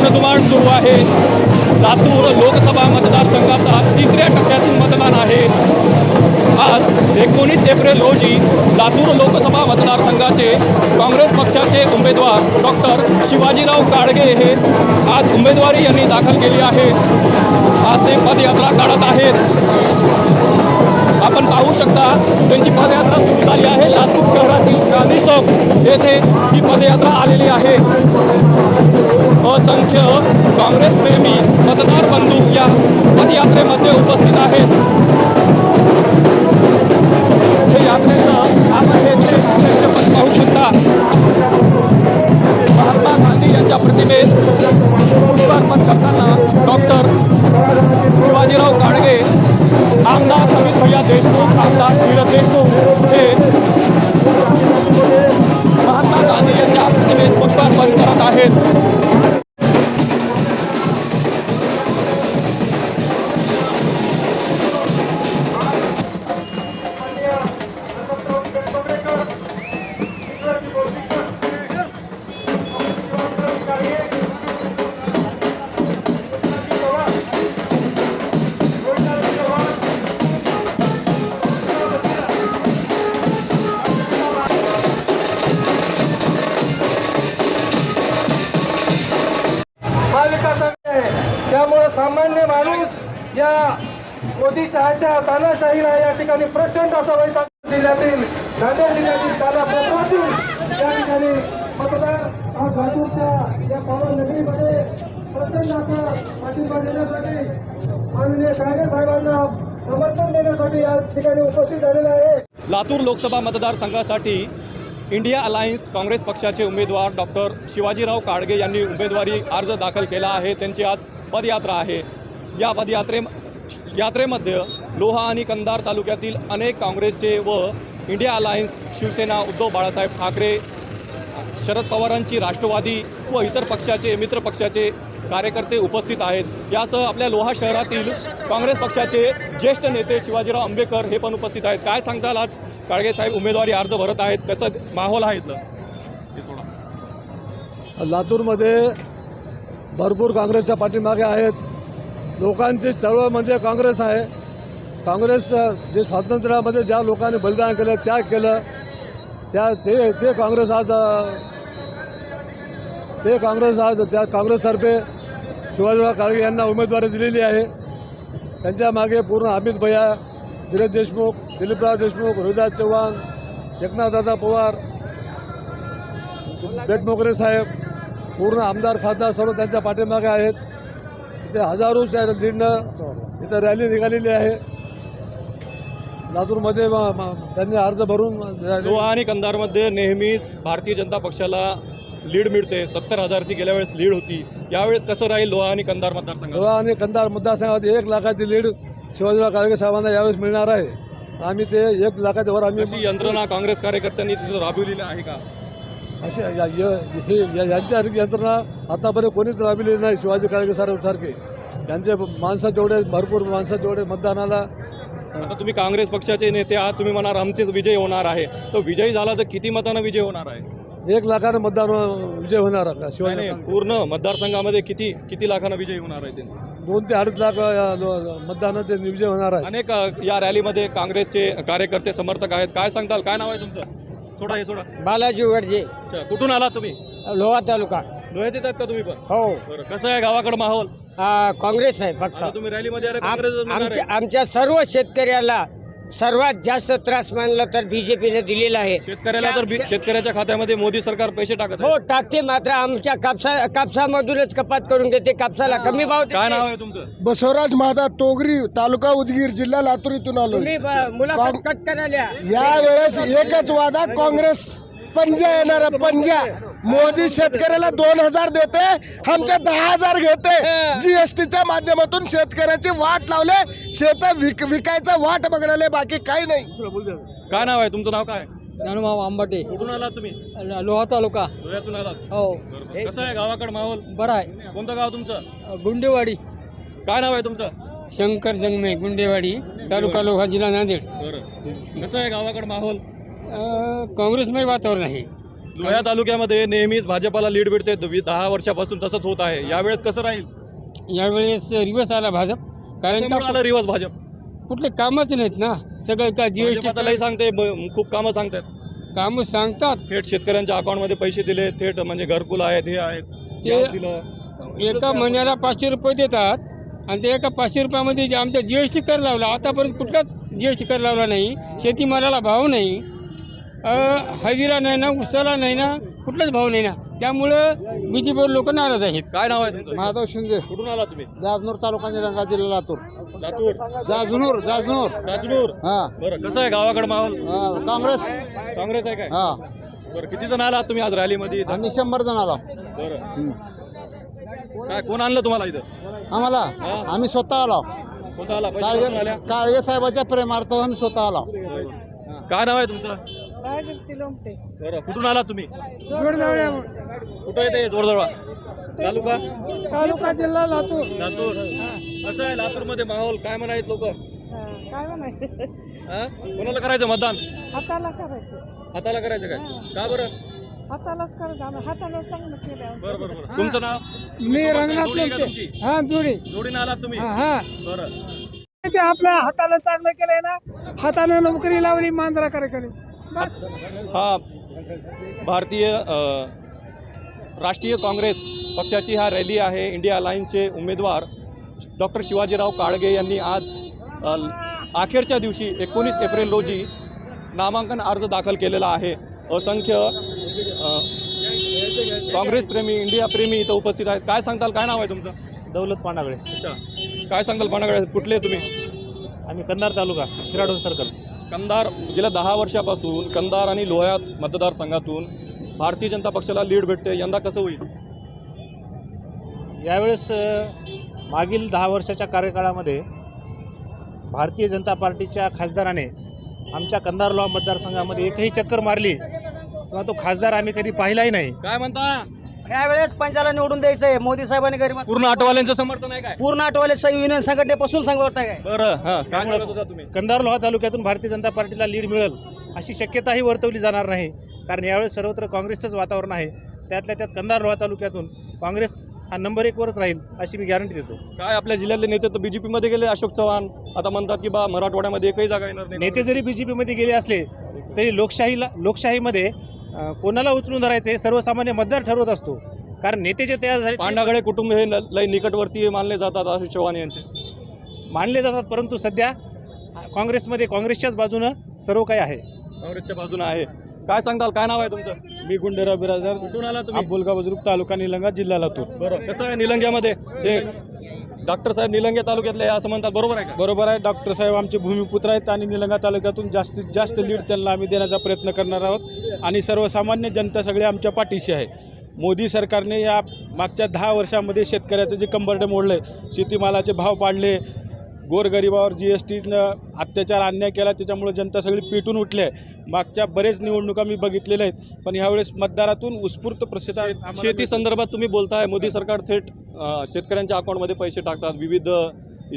रणधुमाळ सुरू आहे. लातूर लोकसभा मतदारसंघाचा तिसऱ्या टप्प्यातील मतदान आहे. आज एकोणीस एप्रिल रोजी लातूर लोकसभा मतदारसंघाचे काँग्रेस पक्षाचे उमेदवार डॉक्टर शिवाजीराव काडगे हे आज उमेदवारी यांनी दाखल केली आहे. आज ते पदयात्रा काढत आहेत. आपण पाहू शकता त्यांची पदयात्रा सुरू झाली आहे. लातूर शहरातील गांधी चौक येथे ही पदयात्रा आलेली आहे. असंख्य काँग्रेस प्रेमी मतदार बंधू या पदयात्रेमध्ये उपस्थित आहेत. हे यात्रेचं नाव आपण पाहू शकता. महात्मा गांधी यांच्या प्रतिमेत पुष्पार्पण करताना डॉक्टर शिवाजीराव काडगे आमदार अमित भैया देशमुख आमदार धीरज देशमुख हे महात्मा गांधी यांच्या प्रतिमेत पुष्पार्पण करत आहेत. त्यामुळं सामान्य माणूस या मोदी शहाच्या तानाशाहीला या ठिकाणी प्रचंड असा वैताग जिल्ह्यातील नांदेड जिल्ह्यातील ताना प्रकरणातील या ठिकाणी मतदार हा लातूरच्या या पावन नगरीमध्ये प्रचंड असा पाठिंबा देण्यासाठी माननीय काळे साहेबांना समर्थन देण्यासाठी या ठिकाणी उपस्थित झालेले आहे. लातूर लोकसभा मतदारसंघासाठी इंडिया अलायन्स काँग्रेस पक्षाचे उमेदवार डॉक्टर शिवाजीराव काडगे यांनी उमेदवारी अर्ज दाखल केला आहे. त्यांची आज पदयात्रा आहे. या पदयात्रे यात्रेमध्ये लोहा आणि कंधार तालुक्यातील अनेक काँग्रेसचे व इंडिया अलायन्स शिवसेना उद्धव बाळासाहेब ठाकरे शरद पवारांची राष्ट्रवादी व इतर पक्षाचे मित्र पक्षाचे कार्यकर्ते उपस्थित आहेत. यासह आपल्या लोहा शहरातील काँग्रेस पक्षाचे ज्येष्ठ नेते शिवाजीराव आंबेकर हे पण उपस्थित आहेत. काय सांगताल आज? काळगे साहेब उमेदवारी अर्ज भरत आहेत. कसं माहोल आहे इथलं? हे सोडा. लातूरमध्ये भरपूर काँग्रेसच्या पाठीमागे आहेत. लोकांची चळवळ म्हणजे काँग्रेस आहे. काँग्रेस जे स्वातंत्र्यामध्ये ज्या लोकांनी बलिदान केलं त्याग केलं त्या ते ते काँग्रेस आज ते काँग्रेस आज त्या काँग्रेसतर्फे शिवाजीराव काळगे यांना उमेदवारी दिलेली आहे. त्यांच्या मागे पूर्ण अमित भैया धीरज देशमुख दिलीपराव देशमुख रोहिदास चव्हाण एकनाथदादा पवार बेटमोकरे साहेब पूर्ण आमदार खासदार सर्व त्यांच्या पाठीमागे आहेत. इथे हजारोच्या लीडनं इथं रॅली निघालेली आहे. लातूरमध्ये त्यांनी अर्ज भरून लोहा आणि कंधारमध्ये नेहमीच भारतीय जनता पक्षाला लीड मिळते. सत्तर हजारची गेल्या वेळेस लीड होती. यावेळेस कसं राहील लोहा आणि कंधार मतदारसंघात? लोहा आणि कंधार मतदारसंघात एक लाखाची लीड शिवाजीराव काळगे साहेबांना यावेळेस मिळणार आहे. आम्ही ते एक लाखाच्या वर आम्ही यंत्रणा काँग्रेस कार्यकर्त्यांनी तिथं राबविलेली आहे का? असे या- य- हे या- यांच्यासारखी यंत्रणा आतापर्यंत कोणीच राबविलेली नाही शिवाजी काळगे सारखे. त्यांचे माणसं जेवढे भरपूर माणसं जेवढे मतदानाला आता तुम्ही काँग्रेस पक्षाचे नेते आहात तुम्ही म्हणाल आमचेच विजय होणार आहे. तो विजयी झाला तर किती मतानं विजय होणार आहे? एक लाखानं मतदान विजय होणार नाही, पूर्ण मतदारसंघामध्ये किती किती लाखानं विजय होणार आहे त्यांचा? दोन ते अडीच लाख मतदान ते विजय होणार आहे. अनेक या रॅलीमध्ये काँग्रेसचे कार्यकर्ते समर्थक आहेत. काय सांगताल? काय नाव आहे तुमचं? सोडा हे सोडा. बालाजी वडजे अच्छा कुठून आलात तुम्ही? लोहा तालुका. लोह्याचे आहेत का तुम्ही पण? हो. बरं कसं आहे गावाकडे माहोल? आ, काँग्रेस आहे फक्त. आता तुम्ही रॅलीमध्ये आले आम- काँग्रेस आमच्या आमच्या सर्व शेतकऱ्याला सर्वात जास्त त्रास मानला तर बीजेपीने दिलेला आहे. शेतकऱ्याला तर बी- शेतकऱ्याच्या खात्यामध्ये मोदी सरकार पैसे टाकत हो टाकते मात्र आमच्या कापसा कापसामधूनच कपात करून घेते कापसाला कमी भाव काय नाव देते. आहे तुमचं? बसवराज महादा तोगरी तालुका उदगीर जिल्हा लातूर इथून आलो तुम्ही ब- मुलाखत कट करायला. या वेळेस एकच वादा काँग्रेस पंजा येणार आहे, पंजा. मोदी शेतकऱ्याला दोन हजार देते आमच्या दहा हजार घेते. जीएसटीच्या माध्यमातून शेतकऱ्याची वाट लावले शेत विक विकायचं वाट बघणारे बाकी काही नाही. काय नाव आहे? तुमचं नाव काय? ज्ञानभाऊ आंबाटे. कुठून आलात तुम्ही? लोहा तालुका. लोह्यातून आलात. हो. कसं आहे गावाकडे माहोल? बरं आहे. कोणतं गाव तुमचं? गुंडेवाडी. काय नाव आहे तुमचं? शंकर जंगमे गुंडेवाडी तालुका लोहा जिल्हा नांदेड. बरं. कसं आहे गावाकडे माहोल? काँग्रेसमय वातावरण आहे. लोह्या तालुक्यामध्ये नेहमीच भाजपाला लीड भेटते दहा वर्षापासून तसंच होत आहे. यावेळेस कसं राहील? यावेळेस रिवर्स आला भाजप. कारण आलं रिवर्स भाजप? कुठले कामच नाहीत ना. सगळं का जी एस भाजप आता लई सांगते ब- खूप कामं सांगतात. कामं सांगतात. थेट शेतकऱ्यांच्या अकाउंटमध्ये पैसे दिले थेट म्हणजे घरकुल आहेत हे आहेत ते- गॅस दिलं. एका महिन्याला पाचशे रुपये देतात आणि त्या एका पाचशे रुपयामध्ये जे आमचा जी एस टी कर लावला आतापर्यंत कुठलाच जी एस टी कर लावला नाही. शेतीमालाला भाव नाही. अ, हळदीला नाही ना उसाला नाही ना कुठलाच भाव नाही ना. त्यामुळं बी जे पीवर लोक नाराज आहेत. काय नाव आहे तुमचं? माधव शिंदे. कुठून आला तुम्ही? जाजनूर तालुका निलंगा जिल्हा लातूर. लातूर. जाजनूर जाजनूर. राजनूर हा. बरं कसं आहे गावाकडे माहोल? हा, काँग्रेस. काँग्रेस आहे काय? हा. बरं किती जण आलात तुम्ही आज रॅलीमध्ये इथं? आम्ही शंभर जण आलो. बरं. हं. काय कोण आणलं तुम्हाला इथं? आम्हाला? आम्ही स्वतः आलो. स्वतः आला पैसे आल्या? काळगे साहेबाच्या प्रेमार्थ आम्ही स्वतः आलो. काय नाव आहे तुमचं? बरं कुठून आलात तुम्ही? कुठं येते जोरजवळा तालुका? तालुका जिल्हा लातूर. लातूर. कसं आहे लातूरमध्ये माहोल? काय म्हणायत लोक? काय म्हणायचं? कोणाला करायचं मतदान? हाताला करायचं. हाताला करायचं काय? का बरं? हातालाच करायचं. आम्ही हाताला चांगलं केलं बरं बरं बरं. तुमचं नाव? मी रंगनाथ जोडी आहे का तुमची? हा जोडी. जोडीनं आलात तुम्ही? हा बरं. ते आपल्या हाताला चांगलं केलंय ना? हातानं नोकरी लावली मांजरा कार्यक्रम बस. हा भारतीय राष्ट्रीय काँग्रेस पक्षाची हा रॅली आहे. इंडिया अलायन्सचे उमेदवार डॉक्टर शिवाजीराव काळगे यांनी आज अखेरच्या दिवशी एकोणीस एप्रिल रोजी नामांकन अर्ज दाखल केलेला आहे. असंख्य अ, काँग्रेस प्रेमी इंडिया प्रेमी इथं उपस्थित आहेत. काय सांगताल? काय नाव आहे तुमचं? दौलत पानागळे. अच्छा. काय सांगाल पानागळे? कुठले तुम्ही? आम्ही कंधार तालुका शिराडोन सर्कल. कंधार गेल्या दहा वर्षापासून कंधार आणि लोह्या मतदारसंघातून भारतीय जनता पक्षाला लीड भेटते. यंदा कसं होईल? यावेळेस मागील दहा वर्षाच्या कार्यकाळामध्ये भारतीय जनता पार्टीच्या खासदाराने आमच्या कंधार लॉ मतदारसंघामध्ये एकही चक्कर मारली. किंवा तो खासदार आम्ही कधी पाहिलाही नाही. काय म्हणता? यावेळेस पंचाला निवडून द्यायचंय मोदी साहेबांनी गरीब पूर्ण आठवाल्यांचं समर्थन आहे काय? पूर्ण आठवले युनियन संघटनेपासून सांगत आहे बरं हा. काय सांगत होता तुम्ही? कंधार लोहा तालुक्यातून भारतीय जनता पार्टीला लीड मिळेल अशी शक्यताही वर्तवली जाणार नाही. कारण यावेळेस सर्वत्र काँग्रेसचंच वातावरण आहे. त्यातल्या त्यात कंधार लोहा तालुक्यातून काँग्रेस हा नंबर एकवरच राहील अशी मी गॅरंटी देतो. काय आपल्या जिल्ह्यातले नेते तर बीजेपी मध्ये गेले? अशोक चव्हाण आता म्हणतात की बा मराठवाड्यामध्ये एकही जागा येणार नाही. नेते जरी बी जे पीमध्ये गेले असले तरी लोकशाहीला लोकशाहीमध्ये कोणाला उचलून धरायचं हे सर्वसामान्य मतदार ठरवत असतो. कारण नेते जे तयार झाले ते पांडागळे कुटुंब हे ल- लय निकटवर्ती मानले जातात अशोक चव्हाण यांचे. मानले जातात परंतु सध्या काँग्रेसमध्ये काँग्रेसच्याच बाजूनं सर्व काही आहे. काँग्रेसच्या बाजूने आहे. काय सांगताल काय नाव आहे तुमचं? मी गुंडेराव बिराजदार कुठून आला तुम्ही? अब्बुलगा बुजुर्ग तालुका निलंगा जिल्हा लातूर. बरं कसं आहे निलंग्यामध्ये? ते डॉक्टर साहेब निलंगे तालुक्यातले असं म्हणतात. बरोबर आहे का? बरोबर आहे. डॉक्टर साहेब आमचे भूमिपुत्र आहेत आणि निलंगा तालुक्यातून जास्तीत जास्त लीड त्यांना आम्ही देण्याचा प्रयत्न करणार आहोत. आणि सर्वसामान्य जनता सगळी आमच्या पाठीशी आहे. मोदी सरकारने या मागच्या दहा वर्षामध्ये शेतकऱ्याचं जे कंबरडे आहे शेतीमालाचे भाव पाडले गोरगरिबावर जी एस टीनं अत्याचार अन्याय केला त्याच्यामुळे जनता सगळी पेटून उठली आहे. मागच्या बरेच निवडणुका मी बघितलेल्या आहेत पण ह्यावेळेस मतदारातून उत्स्फूर्त आम्हाला शेती संदर्भात तुम्ही बोलताय मोदी सरकार थेट शेतकऱ्यांच्या अकाउंटमध्ये पैसे टाकतात विविध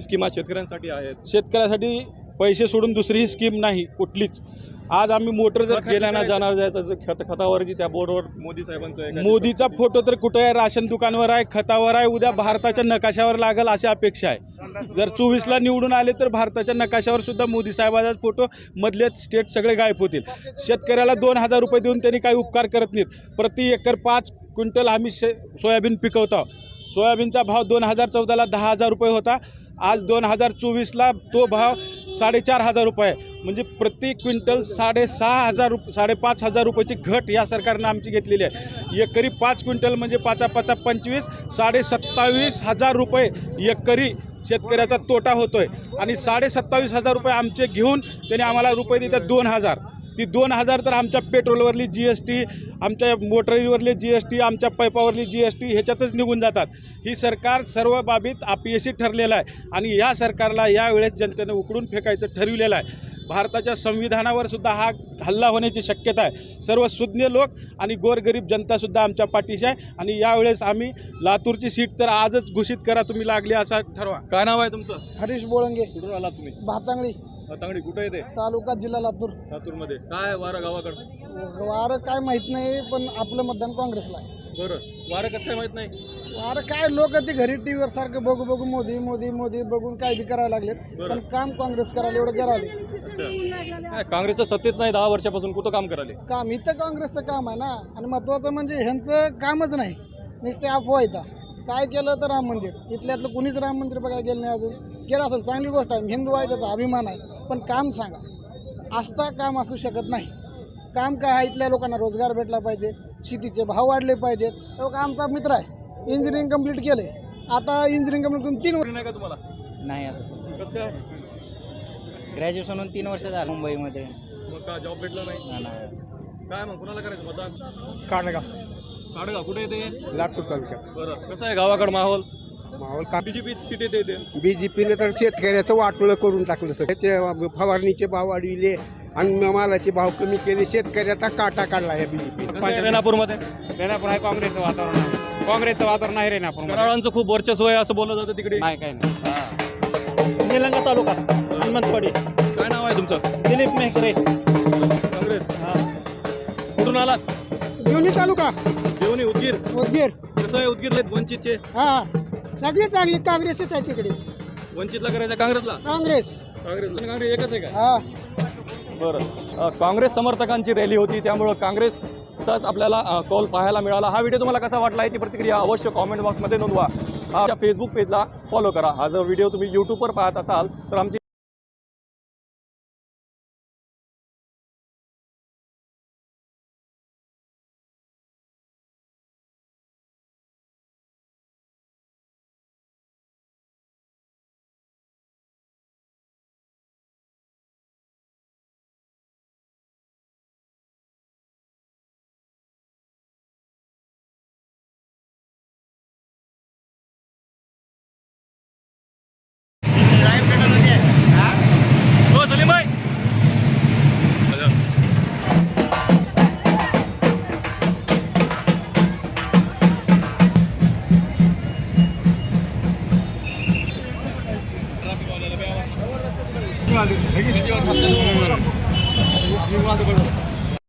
स्कीमा शेतकऱ्यांसाठी आहेत. शेतकऱ्यासाठी पैसे सोडून दुसरीही स्कीम नाही कुठलीच. आज आम्ही मोटर जर खत गेल्यानं जाणार जायचं. खत खतावरती त्या बोर्डवर मोदी साहेबांचं? मोदीचा फोटो तर कुठं आहे? राशन दुकानवर आहे खतावर आहे उद्या भारताच्या नकाशावर लागेल अशी अपेक्षा आहे. जर चोवीसला निवडून आले तर भारताच्या नकाशावर सुद्धा मोदी साहेबांचा फोटो मधले स्टेट सगळे गायब होतील. शेतकऱ्याला दोन हजार रुपये देऊन त्यांनी काही उपकार करत नाहीत. प्रति एकर पाच क्विंटल आम्ही सोयाबीन पिकवतो. सोयाबीनचा भाव दोन हजार चौदाला दहा हजार रुपये होता. आज दोन हजार चोवीसला तो भाव साडेचार हजार रुपये म्हणजे प्रति क्विंटल साडेसहा हजार रुप साडेपाच हजार रुपयाची घट या सरकारनं आमची घेतलेली आहे. एकरी पाच क्विंटल म्हणजे पाचा पाचा पंचवीस साडे सत्तावीस हजार रुपये एकरी शेतकऱ्याचा तोटा होतोय. आणि साडे सत्तावीस हजार रुपये आमचे घेऊन त्यांनी आम्हाला रुपये देतात दोन हजार. ती दोन हजार तर आमच्या पेट्रोलवरली जी एस टी आमच्या मोटरीवरली जी एस टी आमच्या पैपावरली जी एस टी ह्याच्यातच निघून जातात. ही सरकार सर्व बाबीत अपयशी ठरलेलं आहे आणि या सरकारला यावेळेस जनतेनं उकडून फेकायचं ठरविलेलं आहे. भारताच्या संविधानावर सुद्धा हा हल्ला होण्याची शक्यता आहे. सर्व सुज्ञ लोक आणि गोरगरीब जनतासुद्धा आमच्या पाठीशी आहे आणि यावेळेस आम्ही लातूरची सीट तर आजच घोषित करा तुम्ही लागली असा ठरवा. काय नाव आहे तुमचं? हरीश बोळंगे. कुठून आला तुम्ही? भातांगडी. तांगडी कुठे येते तालुका जिल्हा लातूर. लातूरमध्ये. काय वारं गावाकडं? वारं काय माहीत नाही पण आपलं मतदान काँग्रेसला आहे. बरं. वारं कसं काय माहीत नाही? वारं काय लोक ते घरी टीव्हीवर सारखं बघू बघू मोदी मोदी मोदी बघून काय बी करायला लागलेत. पण काम काँग्रेस करायला एवढं करायला अच्छा. काय काँग्रेसचं सत्तेत नाही दहा वर्षापासून कुठं काम करायले? काम इथं काँग्रेसचं काम आहे ना. आणि महत्वाचं म्हणजे ह्यांचं कामच नाही. नुसते अफवा येतात. काय केलं तर राम मंदिर. इथल्यातलं कुणीच राम मंदिर बघायला गेलं नाही अजून. केलं असेल चांगली गोष्ट आहे. हिंदू आहे त्याचा अभिमान आहे. पण काम सांगा. आस्था काम असू शकत नाही. काम काय आहे इथल्या लोकांना? रोजगार भेटला पाहिजे शेतीचे भाव वाढले पाहिजेत. तो आमचा मित्र आहे? इंजिनिअरिंग कंप्लीट केले आता इंजिनिअरिंग कंप्लीट करून तीन नोकरी नाही का तुम्हाला? नाही आता कसं काय? ग्रॅज्युएशन होऊन तीन वर्ष झालं मुंबईमध्ये. मग का जॉब भेटला नाही? काय मग कुणाला करायचं मतदान? काढगा काढगा कुठे येते लातूर तालुक्यात. बरं. कसं आहे गावाकडं माहोल? माहोल का? बीजेपी सीट इथे. बीजेपीने तर शेतकऱ्याचं वाटोळं करून टाकलं सगळं. त्याचे फवारणीचे भाव वाढविले आणि मालाचे भाव कमी केले. शेतकऱ्याचा काटा काढला या बीजेपी आहे रेणापूरमध्ये? रेणापूर आहे काँग्रेसचं वातावरण आहे. काँग्रेसचं वातावरण आहे रेणापूर कराळांचं खूप वर्चस्व आहे असं बोललं जातं तिकडे. नाही काही नाही. निलंगा तालुका हनुमंतवाडी काय नाव आहे तुमचं? दिलीप मेहकरे काँग्रेस. कुठून आलात? दोन्ही तालुका. देवणी उदगीर. उदगीर. कसं आहे उदगीर वंचितचे? हा. सगळी चांगली काँग्रेसच आहे तिकडे. वंचितला करायचं काँग्रेसला? काँग्रेस. काँग्रेसला. आणि काँग्रेस एकच आहे का? हा. बरं. अ, काँग्रेस समर्थकांची रॅली होती त्यामुळं काँग्रेसचाच आपल्याला अ, कौल पाहायला मिळाला. हा व्हिडिओ तुम्हाला कसा वाटला याची प्रतिक्रिया अवश्य कॉमेंट बॉक्समध्ये नोंदवा. आमच्या फेसबुक पेजला फॉलो करा. हा जर व्हिडिओ तुम्ही यूट्यूबवर पाहत असाल तर आमची